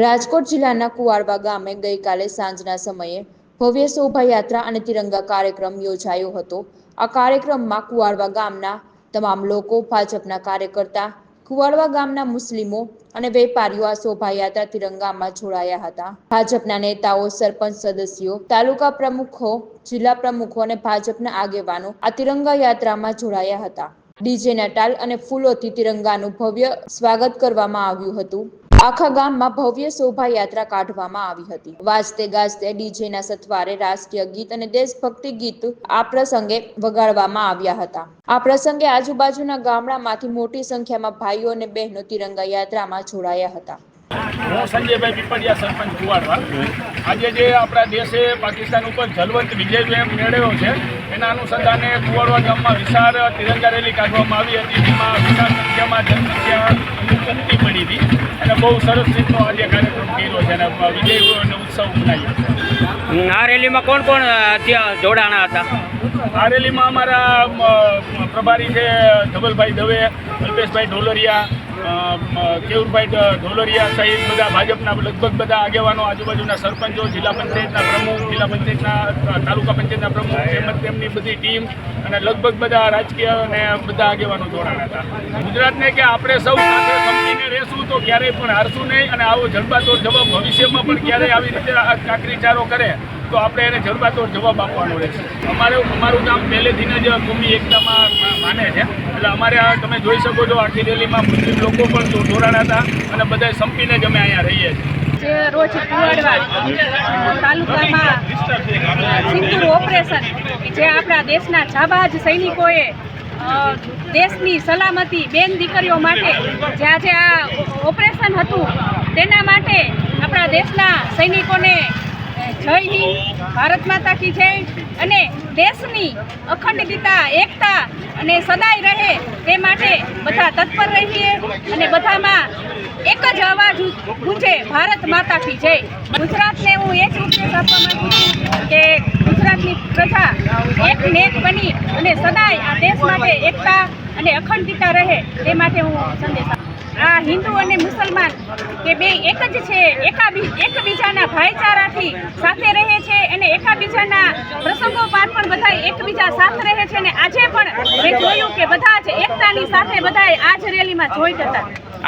રાજકોટ જિલ્લાના કુવાડવા ગામે ગઈકાલે સાંજના સમયે ભવ્ય શોભાયાત્રા અને તિરંગા કાર્યક્રમ યોજાયો હતો. આ કાર્યક્રમમાં કુવાડવા ગામના તમામ લોકો, ભાજપના કાર્યકર્તા કુવાડવા ગામના મુસ્લિમો અને વેપારીઓ આ શોભાયાત્રા તિરંગામાં જોડાયા હતા. ભાજપના નેતાઓ, સરપંચ સદસ્યો, તાલુકા પ્રમુખો, જિલ્લા પ્રમુખો અને ભાજપના આગેવાનો આ તિરંગા યાત્રામાં જોડાયા હતા. ડીજેના ટાલ અને ફૂલોથી તિરંગાનું ભવ્ય સ્વાગત કરવામાં આવ્યું હતું. આખા ગામમાં ભવ્ય શોભાયાત્રા કાઢવામાં આવી હતી. વાજતે ગાજતે ડીજેના સથવારે રાષ્ટ્રીય ગીત અને દેશભક્તિ ગીત આ પ્રસંગે વગાડવામાં આવ્યા હતા. આ પ્રસંગે આજુબાજુના ગામડામાંથી મોટી સંખ્યામાં ભાઈઓ અને બહેનો તિરંગા યાત્રામાં જોડાયા હતા. હું સંજયભાઈ પીપળિયા સરપંચ કુવાડવા. આજે જે આપણા દેશે પાકિસ્તાન ઉપર જલવંત વિજય મેળવ્યો છે, એના અનુસંધાને કુવાડવા ગામમાં વિશાળ તિરંગા રેલી કાઢવામાં આવી હતી. જેમાં વિશાળ સંખ્યામાં બહુ સરસ રીતનો આજે કાર્યક્રમ કર્યો છે અને વિજય અને ઉત્સવ મનાવ્યો આ રેલીમાં કોણ કોણ જોડાણા હતા? આ રેલીમાં અમારા પ્રભારી છે ધવલભાઈ દવે અલ્પેશભાઈ ઢોલરિયા કેવુરભાઈ ઢોલરિયા સહિત બધા ભાજપના લગભગ બધા આગેવાનો આજુબાજુના સરપંચો જિલ્લા પંચાયતના પ્રમુખ જિલ્લા પંચાયતના તાલુકા પંચાયતના પ્રમુખ તેમજ તેમની બધી ટીમ અને લગભગ બધા રાજકીય અને બધા આગેવાનો જોડાણા હતા. ગુજરાતને કે આપણે સૌ સાથે સંપીને રહેશું તો ક્યારેય પણ હારશું નહીં અને આવો જડબાતોડ જવાબ ભવિષ્યમાં પણ ક્યારેય આવી રીતે આ કાકરીચારો કરે તો આપણે એને જડબાતોડ જવાબ આપવાનો રહેશે. અમારે અમારું ગામ પહેલેથી જ ભૂમિ એકતામાં માને છે. એટલે અમારે આ તમે જોઈ શકો છો, આખી રેલીમાં મુસ્લિમ લોકો પણ જોડાણા હતા અને બધા સંપીને જ અમે અહીંયા રહીએ છીએ. રોજ કુવાડવા તાલુકામાં સિંદૂર ઓપરેશન, જે આપણા દેશના જાબાજ સૈનિકોએ દેશની સલામતી બેન દીકરીઓ માટે જે આજે આ ઓપરેશન હતું, તેના માટે આપણા દેશના સૈનિકોને જય હિન્દ, ભારત માતા કી જય. અને દેશની અખંડિતતા, એકતા અને સદાય રહે તે માટે બધા તત્પર રહીએ અને બધામાં એક જ અવાજ ગુંજે. ભારત માતા કી જય. ગુજરાતને હું એ જ ઉપદેશ આપવા માંગુ છું કે ગુજરાતની પ્રજા એક નેક બની અને સદાય આ દેશ માટે એકતા અને અખંડિતતા રહે તે માટે હું સંદેશ આ હિન્દુ અને મુસલમાન કે બે એક જ છે, એકાબી, એકબીજાના ભાઈચારાથી સાથે રહે છે અને એકબીજાના પ્રસંગો પાર પણ બધા એકબીજા સાથે રહે છે અને આજે પણ મેં જોયું કે બધા જ એકતાની સાથે બધા જ રેલીમાં જોઈ હતા